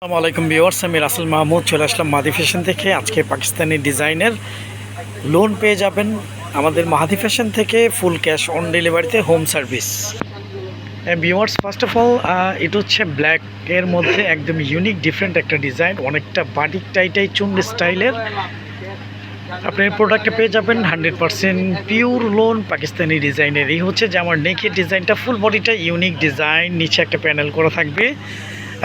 আসসালামু আলাইকুম ভিউয়ার্স, আমি রাসেল মাহমুদ, চলে আসলাম মাদি ফ্যাশন থেকে। আজকে পাকিস্তানি ডিজাইনের লোন পেয়ে যাবেন আমাদের মাহাদি ফ্যাশন থেকে ফুল ক্যাশ অন ডেলিভারিতে home service viewers first of all এটা হচ্ছে ব্ল্যাকের মধ্যে একদম ইউনিক ডিফারেন্ট একটা ডিজাইন অনেকটা বাটিক টাইটাই চুন স্টাইলের আপনি প্রোডাক্টটা পেয়ে যাবেন hundred percent pure lawn Pakistani ডিজাইনের এই হচ্ছে যে আমার নেকের ডিজাইনটা ফুল বডিটা ইউনিক ডিজাইন নিচে একটা প্যানেল করা থাকবে।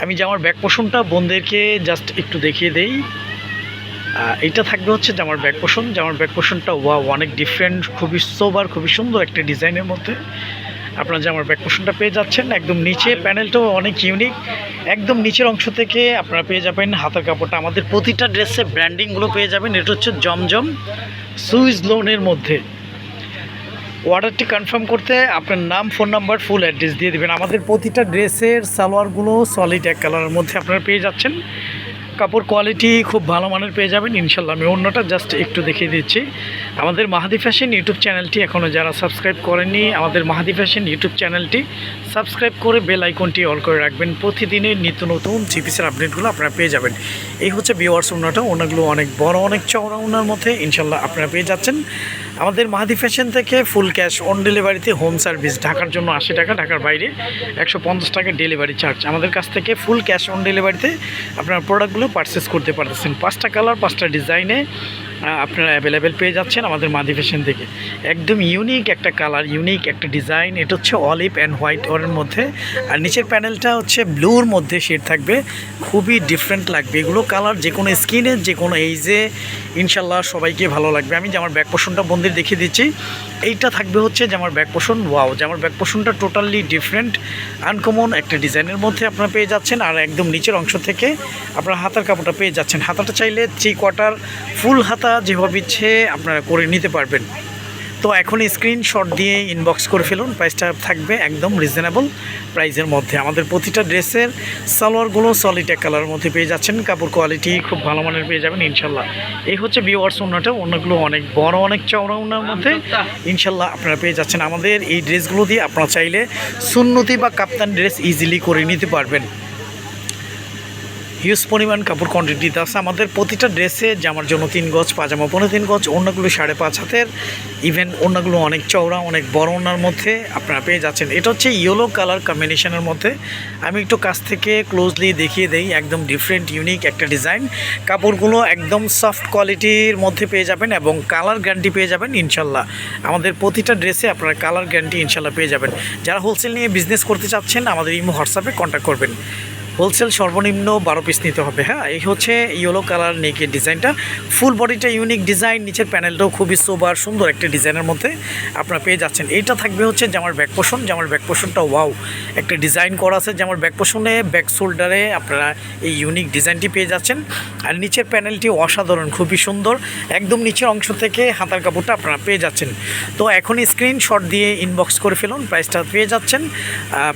আমি জামার ব্যাক পোষণটা বোনদেরকে জাস্ট একটু দেখিয়ে দেই। এটা থাকবে হচ্ছে জামার ব্যাক পোষণ জামার ব্যাক পোষণটা ওয়া অনেক ডিফারেন্ট খুবই সোবার খুবই সুন্দর একটা ডিজাইনের মধ্যে। আপনারা জামার ব্যাক পোষণটা পেয়ে যাচ্ছেন, একদম নিচে প্যানেলটাও অনেক ইউনিক একদম নিচের অংশ থেকে আপনারা পেয়ে যাবেন হাতের কাপড়টা। আমাদের প্রতিটা ড্রেসে ব্র্যান্ডিংগুলো পেয়ে যাবেন। এটা হচ্ছে জমজম সুইজ লোনের মধ্যে। অর্ডারটি কনফার্ম করতে আপনার নাম ফোন নাম্বার ফুল অ্যাড্রেস দিয়ে দেবেন। আমাদের প্রতিটা ড্রেসের, সালোয়ারগুলো সলিড এক কালারের মধ্যে আপনারা পেয়ে যাচ্ছেন। কাপড় কোয়ালিটি খুব ভালো মানের পেয়ে যাবেন। ইনশাল্লাহ আমি অন্যটা জাস্ট একটু দেখিয়ে দিচ্ছি। আমাদের মাহাদি ফ্যাশন ইউটিউব চ্যানেলটি এখনও যারা সাবস্ক্রাইব করেনি আমাদের মাহাদি ফ্যাশন ইউটিউব চ্যানেলটি সাবস্ক্রাইব করে বেল আইকনটি অল করে রাখবেন। প্রতিদিনের নিত্য নতুন জিপিসের আপডেটগুলো আপনারা পেয়ে যাবেন। এই হচ্ছে বিওয়ার্স ওনাটা ওনাগুলো অনেক বড়, অনেক চওড়া ওনার মধ্যে ইনশাল্লাহ আপনারা পেয়ে যাচ্ছেন। আমাদের মাহাদি ফ্যাশন থেকে ফুল ক্যাশ অন ডেলিভারিতে হোম সার্ভিস। ঢাকার জন্য আশি টাকা, ঢাকার বাইরে একশো পঞ্চাশ টাকা ডেলিভারি চার্জ। আমাদের কাছ থেকে ফুল ক্যাশ অন ডেলিভারিতে আপনার প্রোডাক্টগুলো পারচেস করতে পারতেছেন। পাঁচটা কালার পাঁচটা ডিজাইনে আপনারা অ্যাভেলেবেল পেয়ে যাচ্ছেন আমাদের মাদি ফ্যাশন থেকে একদম ইউনিক একটা কালার ইউনিক একটা ডিজাইন এটা হচ্ছে অলিভ অ্যান্ড হোয়াইট ওরের মধ্যে। আর নিচের প্যানেলটা হচ্ছে ব্লুর মধ্যে শেড থাকবে। খুবই ডিফারেন্ট লাগবে। এগুলো কালার যে কোনো স্কিনে যে কোনো এইজে ইনশাল্লাহ সবাইকে ভালো লাগবে। আমি যে আমার ব্যাক পোষণটা বন্দির দেখিয়ে দিচ্ছি, এইটা থাকবে হচ্ছে যে আমার ব্যাক পোষণ ওয়াও যে আমার ব্যাক পোষণটা টোটালি ডিফারেন্ট আনকমন একটা ডিজাইনের মধ্যে আপনারা পেয়ে যাচ্ছেন। আর একদম নিচের অংশ থেকে আপনারা হাতার কাপড়টা পেয়ে যাচ্ছেন। হাতাটা চাইলে থ্রি কোয়ার্টার ফুল হাতা যেভাবে ইচ্ছে আপনারা করে নিতে পারবেন। তো এখন স্ক্রিনশট দিয়ে ইনবক্স করে ফেলুন প্রাইসটা থাকবে একদম রিজনেবল প্রাইসের মধ্যে। আমাদের প্রতিটা ড্রেসের সালোয়ারগুলো সলিড এক কালারের মধ্যে পেয়ে যাচ্ছেন। কাপড় কোয়ালিটি খুব ভালো মানের পেয়ে যাবেন, ইনশাল্লাহ। এই হচ্ছে বিওয়ার্স ওনাটা অন্যগুলো অনেক বড়, অনেক চওড়া ওনার মধ্যে, ইনশাল্লাহ আপনারা পেয়ে যাচ্ছেন। আমাদের এই ড্রেসগুলো দিয়ে আপনারা চাইলে সুন্নতি বা কাপ্তান ড্রেস ইজিলি করে নিতে পারবেন। হিউজ পরিমাণ কাপড় কোয়ান্টিটিতে আছে। আমাদের প্রতিটা ড্রেসে জামার জন্য তিন গজ পাজামা পনেরো তিন গজ, অন্যগুলো সাড়ে পাঁচ হাতের। ইভেন অন্যগুলো অনেক চওড়া, অনেক বড় ওনার মধ্যে আপনারা পেয়ে যাচ্ছেন। এটা হচ্ছে ইয়েলো কালার কম্বিনেশনের মধ্যে। আমি একটু কাছ থেকে ক্লোজলি দেখিয়ে দেই, একদম ডিফারেন্ট ইউনিক একটা ডিজাইন কাপড়গুলো একদম সফট কোয়ালিটির মধ্যে পেয়ে যাবেন এবং কালার গ্যারান্টি পেয়ে যাবেন ইনশাল্লাহ। আমাদের প্রতিটা ড্রেসে আপনারা কালার গ্যারান্টি ইনশাল্লাহ পেয়ে যাবেন। যারা হোলসেল নিয়ে বিজনেস করতে চাচ্ছেন, আমাদের ইমো হোয়াটসঅ্যাপে কন্ট্যাক্ট করবেন। হোলসেল সর্বনিম্ন বারো পিস নিতে হবে হ্যাঁ? এই হচ্ছে ইয়েলো কালার নেকের ডিজাইনটা ফুল বডিটা ইউনিক ডিজাইন নিচের প্যানেলটাও খুবই সোবার সুন্দর একটা ডিজাইনের মধ্যে আপনারা পেয়ে যাচ্ছেন। এইটা থাকবে হচ্ছে জামার ব্যাক পোষণ জামার ব্যাক পোষণটা ওয়াও একটা ডিজাইন করা আছে জামার ব্যাক পোষণে ব্যাক শোল্ডারে আপনারা এই ইউনিক ডিজাইনটি পেয়ে যাচ্ছেন। আর নিচের প্যানেলটি অসাধারণ, খুবই সুন্দর। একদম নিচের অংশ থেকে হাতার কাপড়টা আপনারা পেয়ে যাচ্ছেন। তো এখন স্ক্রিনশট দিয়ে ইনবক্স করে ফেলুন প্রাইসটা পেয়ে যাচ্ছেন।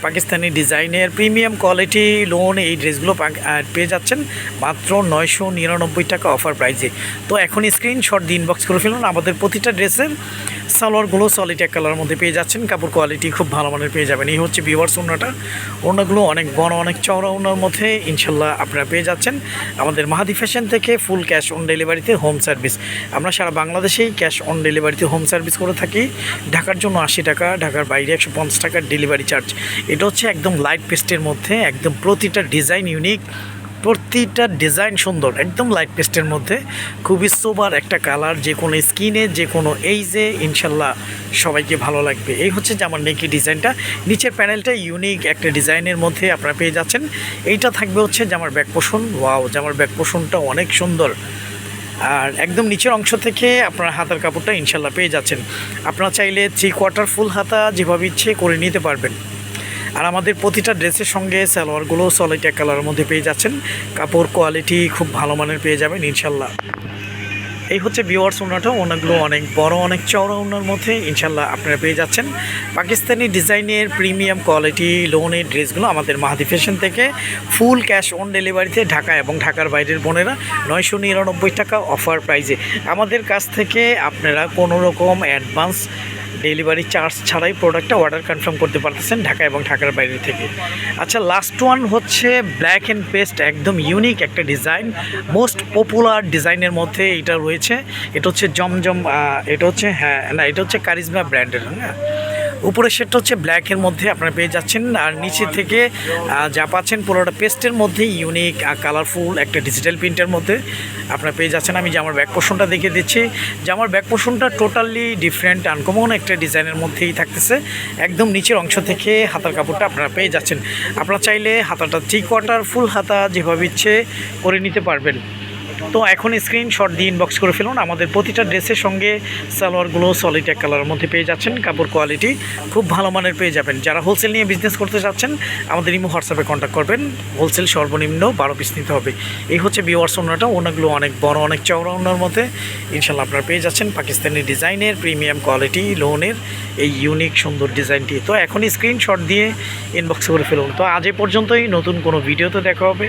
পাকিস্তানি ডিজাইনের প্রিমিয়াম কোয়ালিটি লোন এই ড্রেসগুলো পেয়ে যাচ্ছেন মাত্র নয়শো নিরানব্বই টাকা অফার প্রাইসে। তো এখন স্ক্রিনশট দিয়ে ইনবক্স করে ফেলুন। আমাদের প্রতিটা ড্রেসের সালোয়ারগুলো সলিড এক কালার মধ্যে পেয়ে যাচ্ছেন। কাপড় কোয়ালিটি খুব ভালো মানের পেয়ে যাবেন। এই হচ্ছে বিভার্স ওনাটা ওনাগুলো অনেক বড়, অনেক চওড়া ওনার মধ্যে ইনশাল্লাহ আপনারা পেয়ে যাচ্ছেন। আমাদের মাহাদি ফ্যাশন থেকে ফুল ক্যাশ অন ডেলিভারিতে হোম সার্ভিস আমরা সারা বাংলাদেশেই ক্যাশ অন ডেলিভারিতে হোম সার্ভিস করে থাকি। ঢাকার জন্য আশি টাকা, ঢাকার বাইরে একশো পঞ্চাশ টাকার ডেলিভারি চার্জ এটা হচ্ছে একদম লাইট পেস্টের মধ্যে একদম প্রতিটা ডিজাইন ইউনিক প্রতিটা ডিজাইন সুন্দর, একদম লাইট পেস্টের মধ্যে। খুবই সোবার একটা কালার যে কোনো স্কিনে যে কোনো এইজে ইনশাল্লাহ সবাইকে ভালো লাগবে। এই হচ্ছে যে আমার নেকি ডিজাইনটা। নিচের প্যানেলটা ইউনিক একটা ডিজাইনের মধ্যে আপনারা পেয়ে যাচ্ছেন। এইটা থাকবে হচ্ছে যে আমার ব্যাক পোষণ ওয়াও যে আমার ব্যাক পোষণটা অনেক সুন্দর। আর একদম নিচের অংশ থেকে আপনার হাতার কাপড়টা ইনশাল্লাহ পেয়ে যাচ্ছেন। আপনারা চাইলে থ্রি কোয়ার্টার ফুল হাতা যেভাবে ইচ্ছে করে নিতে পারবেন। আর আমাদের প্রতিটা ড্রেসের সঙ্গে সালোয়ারগুলো এক কালারের মধ্যে পেয়ে যাচ্ছেন। কাপড় কোয়ালিটি খুব ভালো মানের পেয়ে যাবেন, ইনশাল্লাহ। এই হচ্ছে বিওয়ার্স ওনাটা ওনাগুলো অনেক বড়, অনেক চওড়া ওনার মধ্যে, ইনশাল্লাহ আপনারা পেয়ে যাচ্ছেন। পাকিস্তানি ডিজাইনের প্রিমিয়াম কোয়ালিটি লোনের ড্রেসগুলো আমাদের মাহাদি ফ্যাশন থেকে ফুল ক্যাশ অন ডেলিভারিতে ঢাকা এবং ঢাকার বাইরের বোনেরা নয়শো নিরানব্বই টাকা অফার প্রাইজে আমাদের কাছ থেকে আপনারা কোনো রকম অ্যাডভান্স ডেলিভারি চার্জ ছাড়াই প্রোডাক্টটা অর্ডার কনফার্ম করতে পারতেছেন ঢাকা এবং ঢাকার বাইরে থেকে। আচ্ছা লাস্ট ওয়ান হচ্ছে ব্ল্যাক অ্যান্ড পেস্ট একদম ইউনিক একটা ডিজাইন মোস্ট পপুলার ডিজাইনের মধ্যে এটা রয়েছে। এটা হচ্ছে জমজম এটা হচ্ছে হ্যাঁ না, এটা হচ্ছে কারিজমা ব্র্যান্ডের হ্যাঁ উপরের শেডটা হচ্ছে ব্ল্যাকের মধ্যে আপনারা পেয়ে যাচ্ছেন। আর নিচে থেকে যা পাচ্ছেন পুরোটা পেস্টের মধ্যে ইউনিক কালারফুল একটা ডিজিটাল প্রিন্টের মধ্যে আপনারা পেয়ে যাচ্ছেন। আমি জামার ব্যাক পোর্শনটা দেখে দিচ্ছি জামার ব্যাক পোর্শনটা টোটালি ডিফারেন্ট আনকমন একটা ডিজাইনের মধ্যেই থাকতেছে। একদম নিচের অংশ থেকে হাতার কাপড়টা আপনারা পেয়ে যাচ্ছেন। আপনারা চাইলে হাতাটা থ্রি কোয়ার্টার ফুল হাতা যেভাবে ইচ্ছে করে নিতে পারবেন। তো এখন স্ক্রিনশট দিয়ে ইনবক্স করে ফেলুন। আমাদের প্রতিটা ড্রেসের সঙ্গে সালোয়ারগুলো সলিড এক কালারের মধ্যে পেয়ে যাচ্ছেন। কাপড় কোয়ালিটি খুব ভালো মানের পেয়ে যাবেন। যারা হোলসেল নিয়ে বিজনেস করতে চাচ্ছেন, আমাদের ইমো হোয়াটসঅ্যাপে কন্ট্যাক্ট করবেন। হোলসেল সর্বনিম্ন বারো পিস নিতে হবে। এই হচ্ছে বিওয়ার্স ওনাটা। ওনাগুলো অনেক বড়, অনেক চওড়া ওনার মধ্যে। ইনশাল্লাহ আপনারা পেয়ে যাচ্ছেন পাকিস্তানি ডিজাইনের প্রিমিয়াম কোয়ালিটি লোনের এই ইউনিক সুন্দর ডিজাইনটি। তো এখনই স্ক্রিনশট দিয়ে ইনবক্স করে ফেলুন। তো আজ এ পর্যন্তই। নতুন কোনো ভিডিওতে দেখা হবে।